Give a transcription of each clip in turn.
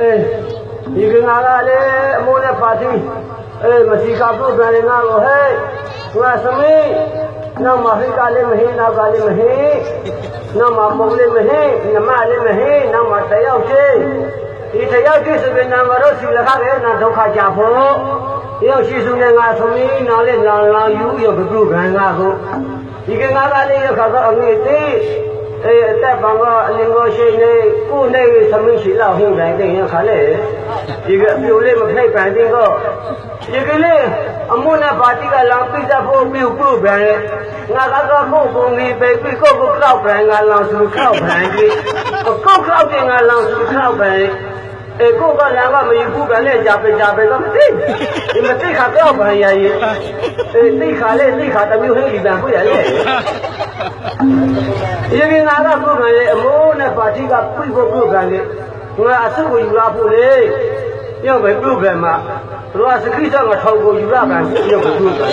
အေးဒီကငါကလည်းအမိုးနဲ့ပါတီအေးမစီကာပြုတ်ပြန်ငါကိုဟဲ့ငါသမီးနောက်မှာဟိကလည်းမဟင်းနောက်ကလည်းမဟင်းနောက်မှာပုံလည်းမဟင်းညမလည်းမဟင်းနောက်မှာတယောက်ရှိဒီတယောက်ရှိဆိုရင်နာမတော်စီလခပဲနာဒုက္ခကြဖို့တယောက်ရှိဆိုရင်ငါသမီးနားလည်းလောင်လောင်ယူရဘုရုခံငါကိုဒီကငါကလည်းရခါတော့အငွေသေး အေးအသက်ပံကအလင်ကိုရှိနေကိုနေသမီးရှိလောက်ဟင်းတိုင်းတင်ရခါလေဒီကအပြိုလေးမဖိတ်ပန်တင်တော့ဒီကလေးအမုန်းနဲ့ပါတိကလောင်ပိတ်ဖို့ပြုတ်ပြုတ်ပဲငါကတော့ကိုပုံကြီးပဲပြီးကိုကိုကောက်ပန်ငါလောင်စုခောက်ပန်ကြီးကိုကောက်တင်ငါလောင်စုခောက်ပန်အေကိုကလည်းမမယူဘူးပဲနဲ့ကြာပဲကြာပဲတော့မသိဒီမသိခါတော့ဘာရည်အေသိခါလေသိခါတမျိုးဟင်းဒီတန်ကိုရလေ ဒီကငါကကိုယ်ကလေအမိုးနဲ့ပါတိကပြိဖို့ပြုတ်ကန်လေငါအဆုကိုယူလာဖို့လေပြောပဲပြုတ်ကန်မှာတို့ကစခိတော့ငါထောက်ကိုယူလာကန်ပြောပဲပြုတ်ကန်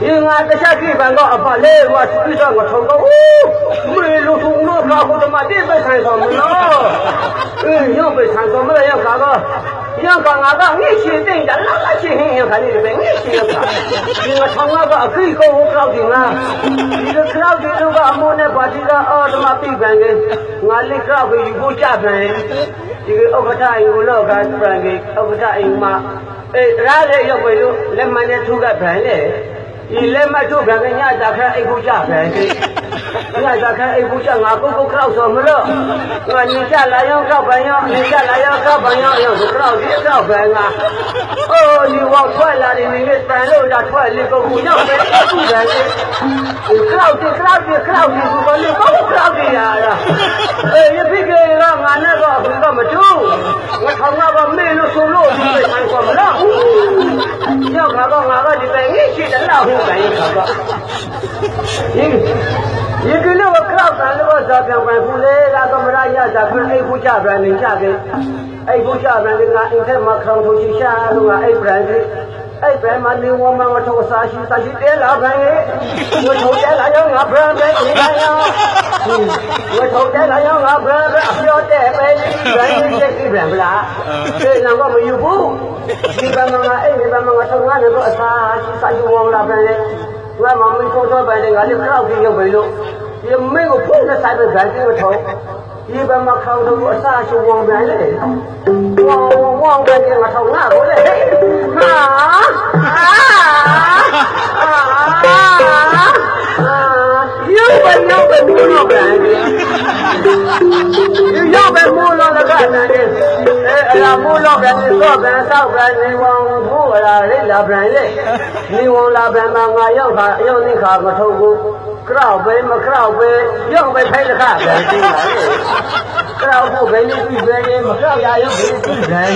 ဒီငါတခြားခိပန်တော့အဖလေးကစခိတော့ငါထောက်တော့ဦးမေလို့ထုံလို့ခါဖို့တမတိပဲဆိုင်ဆောင်မလို့အေးရောက်ပဲဆိုင်ဆောင်မလို့ရောက်ခါတော့ ရောက်ခါငါကငှိရှင်တိတ်တာလာလာရှင်ဟင်းရောက်ခါနေတယ်ပဲငှိရှင်ရောက်ခါဒီငါထောင်ကအခိကိုကောက်တင်ငါဒီကကောက်တင်တော့ကအမိုးနဲ့ပါတိကအော်တမပြိပန်ကငါလက်ကောက်ပြီးယူဖို့ကြပန်ဒီကဥက္ကဋ္ဌအိမ်ကိုလောက ပန်ကြီးဥက္ကဋ္ဌအိမ်မှာအေးရားလေရောက်ပြီလို့လက်မနဲ့ထုကပန်လေဒီလက်မထုကပန်ကညတာခအိမ်ကိုကြပန်ကြီးညတာခအိမ်ကိုကြငါပုတ်ပုတ်ခောက်ဆိုမလို့ငါညကြလာရောခောက်ပန်ရောညကြလာရောခောက်ပန်ရောရောက်ဆိုခောက်ဒီခောက်ပန်ငါအိုးဒီဝထွက်လာတယ်နေနဲ့တန်လို့လာထွက်လေကိုကိုရောက်ပဲသူ့တယ်ဒီခောက်ဒီခောက်ဒီခောက်ဒီကိုဘာလို့ခောက်ခောက်ဒီရတာအေးရဖြစ်ကြရငါနဲ့တော့အခုတော့မတူငါထောင်ကမေ့လို့ဆိုလို့ဒီပဲဆိုင်ကောမလားရောက်ခါတော့ငါကဒီပဲငိရှိ တယ်လားဟုတ်တယ်ခါတော့ဒီဒီကလေးကခောက်တယ်လို့ဇာပြန်ပိုင်ဘူးလေလာတော့မရရတာခွအိတ်ဘူးကြပြန်နေကြတယ်အိတ်ဘူးကြပြန်နေငါအင်းထဲမှာခေါင်းထုတ်ရှိရှာလို့ငါအိတ်ပြန်ကြီး အဲ့ဘယ်မှာနေဝမမထောစားရှိစားရှိတဲလာပဲဝတ်ထုတ်တဲလာရောငါဘယ်ပဲဒီကရောဝတ်ထုတ်တဲလာရောငါဘယ်ပဲအပြောတဲ့ပဲဒီဘယ်ရည်ကြည့်ပြန်ဗလားဒီနောက်ကမယူဘူးဒီဘမငါအဲ့ဒီဘမငါထောငါလည်းတော့အစားရှိစားရှိဝေါလာပဲငါမမင်းခေါ်တော့ပဲငါလည်းခောက်ပြီးရုပ်ပဲလို့ဒီမင်းကိုဖုန်းနဲ့ဆိုင်ပဲဗန်ကြီးမထောဒီဘမခေါက်တော့အစားရှိဝေါပဲလေဝေါဝေါပဲငါထောငါ ရောက်ပဲမိုးလို့လည်းကနိုင်တယ်အဲအဲ့ဒါမိုးလို့ပဲနေတော့ပဲတောက်ပဲနေဝန်ဘူးအဲ့ဒါလေးလာပြန်လေနေဝန်လာပြန်မှာငါရောက်ခါအရောက်နေခါမထုတ်ဘူးကြောက်ပဲမကြောက်ပဲရောက်ပဲဖိုက်လက်ခပဲကြည့်ပါလေကြောက်ဖို့ပဲနေပြီပဲမကြောက်ရရုပ်ပဲကြည့်တယ်